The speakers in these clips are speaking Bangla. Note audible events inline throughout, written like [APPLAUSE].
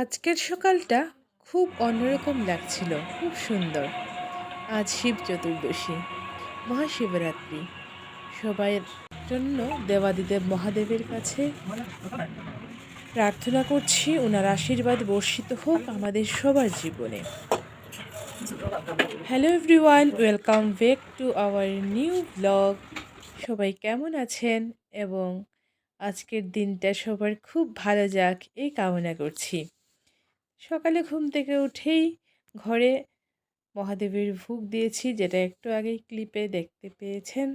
আজকের সকালটা খুব অন্যরকম লাগছিল, খুব সুন্দর। আজ শিব চতুর্দশী, মহাশিবরাত্রি। সবাইয়ের জন্য দেবাদিদেব মহাদেবের কাছে প্রার্থনা করছি, ওনার আশীর্বাদ বর্ষিত হোক আমাদের সবার জীবনে। Hello everyone welcome back to our new blog সবাই কেমন আছেন? এবং আজকের দিনটা সবার খুব ভালো যাক, এই কামনা করছি। সকালে ঘুম থেকে উঠেই ঘরে মহাদেবের ভোগ দিয়েছি, যেটা একটু আগেই ক্লিপে দেখতে পেয়েছেন।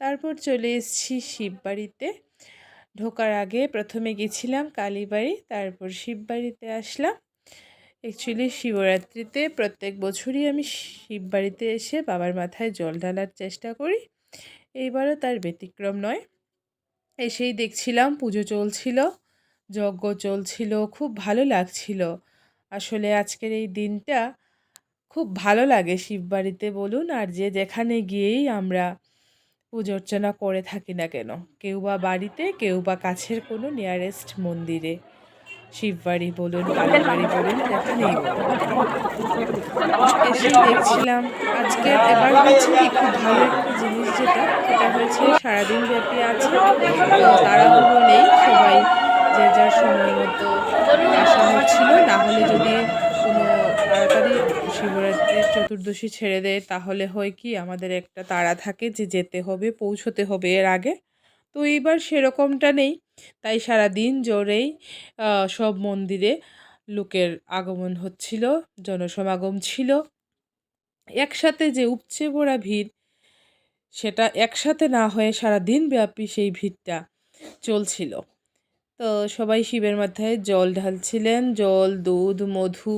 তারপর চলে এসেছি শিববাড়িতে। ঢোকার আগে প্রথমে গেছিলাম কালীবাড়ি, তারপর শিববাড়িতে আসলাম। অ্যাকচুয়ালি শিবরাত্রিতে প্রত্যেক বছরই আমি শিববাড়িতে এসে বাবার মাথায় জল ঢালার চেষ্টা করি। এইবারও তার ব্যতিক্রম নয়। এসেই দেখছিলাম পুজো চলছিল, যজ্ঞ চলছিল, খুব ভালো লাগছিল। আসলে আজকের এই দিনটা খুব ভালো লাগে শিববাড়িতে বলুন আর যে যেখানে গিয়েই আমরা পুজো অর্চনা করে থাকি না কেন। কেউ বা বাড়িতে, কেউ বা কাছের কোনো নিয়ারেস্ট মন্দিরে। শিববাড়ি বলুন কালীবাড়ি বলুন, যেখানেই এসে দেখছিলাম আজকে এবার হয়েছে কি খুব ভালো একটা জিনিস যেটা, সেটা হয়েছে সারাদিন ব্যাপী আছে, তাড়াহুড়ো নেই, সবাই যে যার সময় মতো আসা হচ্ছিল না হলে যদি কোনো তাড়াতাড়ি শিবরাত্রির চতুর্দশী ছেড়ে দেয়, তাহলে হয় কি আমাদের একটা তাড়া থাকে যে যেতে হবে, পৌঁছতে হবে এর আগে। তো এইবার সেরকমটা নেই। তাই সারা দিন জোরেই সব মন্দিরে লোকের আগমন হচ্ছিল, জনসমাগম ছিল। একসাথে যে উপচে পড়া ভিড়, সেটা একসাথে না হয়ে সারা দিন ব্যাপী সেই ভিড়টা চলছিল। তো সবাই শিবের মাথায় জল ঢালছিলেন, জল, দুধ, মধু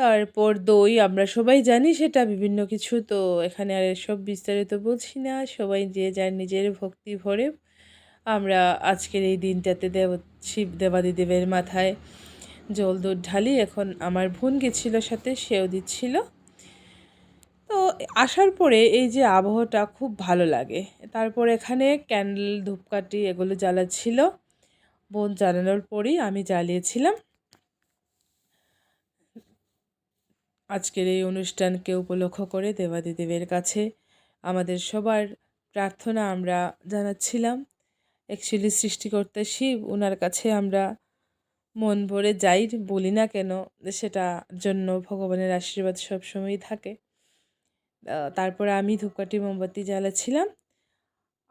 তারপর দই, আমরা সবাই জানি সেটা বিভিন্ন কিছু, তো এখানে আর এসব বিস্তারিত বলছি না। সবাই যে যার নিজের ভক্তি ভরে আমরা আজকের এই দিনটাতে দেব, শিব দেবাদিদেবের মাথায় জল দুধ ঢালি। এখন আমার বোন গেছিল সাথে, সেও দিচ্ছিল। তো আসার পরে এই যে আবহাওয়াটা খুব ভালো লাগে। তারপর এখানে ক্যান্ডেল, ধূপকাঠি এগুলো জ্বালাচ্ছিল। বোন জ্বালানোর পরেই আমি জ্বালিয়েছিলাম। আজকের এই অনুষ্ঠানকে উপলক্ষ করে দেবাদিদেবের কাছে আমাদের সবার প্রার্থনা আমরা জানাচ্ছিলাম। অ্যাকচুয়ালি সৃষ্টিকর্তা শিব ওনার কাছে আমরা মন ভরে যাই, বলি না কেন সেটা জন্য ভগবানের আশীর্বাদ সবসময়ই থাকে। তারপরে আমি ধূপকাঠি মোমবাতি জ্বালাচ্ছিলাম।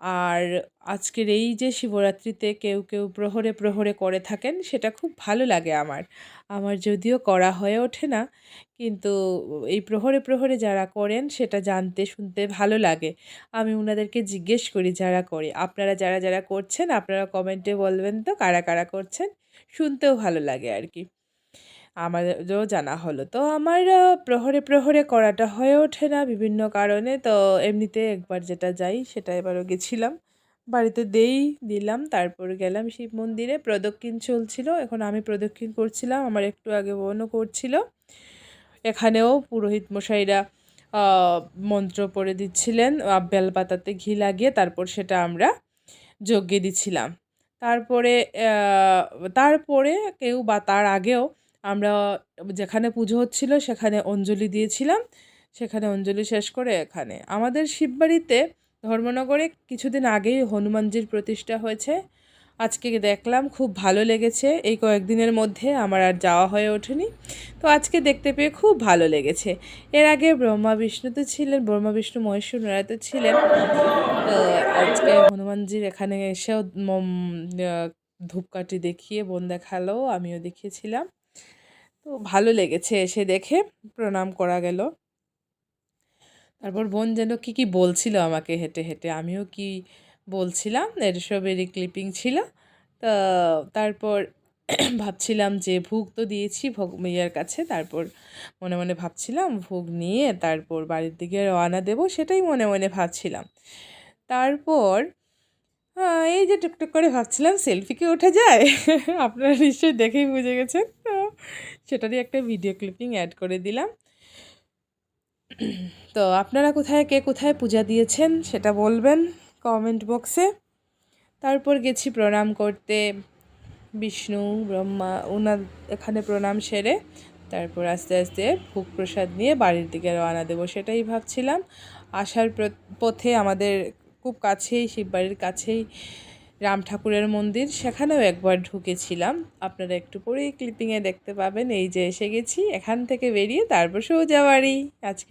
আর আজকের এই যে শিবরাত্রিতে কেউ কেউ প্রহরে প্রহরে করে থাকেন, সেটা খুব ভালো লাগে আমার। আমার যদিও করা হয়ে ওঠে না, কিন্তু এই প্রহরে প্রহরে যারা করেন, সেটা জানতে, শুনতে ভালো লাগে। আমি ওনাদেরকে জিজ্ঞেস করি যারা করে। আপনারা যারা যারা করছেন, আপনারা কমেন্টে বলবেন তো কারা কারা করছেন? শুনতেও ভালো লাগে আর কি। আমারও জানা হলো। তো আমার প্রহরে প্রহরে করাটা হয়ে ওঠে না বিভিন্ন কারণে। তো এমনিতে একবার যেটা যাই সেটা এবারও গেছিলাম। বাড়িতে দেই দিলাম, তারপর গেলাম শিব মন্দিরে। প্রদক্ষিণ চলছিল, এখন আমি প্রদক্ষিণ করছিলাম, আমার একটু আগে বোনও করছিল। এখানেও পুরোহিত মশাইরা মন্ত্র পড়ে দিচ্ছিলেন বেলপাতাতে ঘি লাগিয়ে তারপর সেটা আমরা যজ্ঞে দিচ্ছিলাম তারপরে তারপরে কেউ বা তার আগেও আমরা যেখানে পুজো হচ্ছিল সেখানে অঞ্জলি দিয়েছিলাম, সেখানে অঞ্জলি শেষ করে এখানে। আমাদের শিববাড়িতে ধর্মনগরে কিছুদিন আগেই হনুমানজির প্রতিষ্ঠা হয়েছে। আজকে দেখলাম, খুব ভালো লেগেছে। এই কয়েকদিনের মধ্যে আমার আর যাওয়া হয়ে ওঠেনি। তো আজকে দেখতে পেয়ে খুব ভালো লেগেছে। এর আগে ব্রহ্মা বিষ্ণু তো ছিলেন, ব্রহ্মা বিষ্ণু মহেশ্বর তো ছিলেন। তো আজকে হনুমানজির এখানে এসেও ধূপকাঠি দেখিয়ে বোন দেখাল, আমিও দেখিয়েছিলাম। তো ভালো লেগেছে এসে দেখে প্রণাম করা গেল। তারপর বোন যেন কী কী বলছিল আমাকে হেঁটে হেঁটে, আমিও কি বলছিলাম, এর সবেরই ক্লিপিং ছিল। তা তারপর ভাবছিলাম যে ভোগ তো দিয়েছি ভোগ মেয়ার কাছে, তারপর মনে মনে ভাবছিলাম ভোগ নিয়ে তারপর বাড়ির দিকে রওনা দেবো সেটাই মনে মনে ভাবছিলাম। তারপর এই যে টুকটুক করে ভাবছিলাম সেলফি কি ওঠা যায়? [LAUGHS] আপনারা নিশ্চয়ই দেখেই বুঝে গেছেন। তো সেটারই একটা ভিডিও ক্লিপিং অ্যাড করে দিলাম। [CLEARS THROAT] তো আপনারা কোথায়, কে কোথায় পূজা দিয়েছেন সেটা বলবেন কমেন্ট বক্সে তারপর গেছি প্রণাম করতে। বিষ্ণু, ব্রহ্মা ওনার এখানে প্রণাম সেরে তারপর আস্তে আস্তে ভোগ প্রসাদ নিয়ে বাড়ির দিকে রওনা দেবো সেটাই ভাবছিলাম। আসার পথে আমাদের খুব কাছেই শিববাড়ির কাছেই রাম ঠাকুরের মন্দির। সেখানেও একবার ঢুকেছিলাম। আপনারা একটু পরেই ক্লিপিংয়ে দেখতে পাবেন। এই যে এসে গেছি, এখান থেকে বেরিয়ে তারপর সোজা বাড়ি আজকে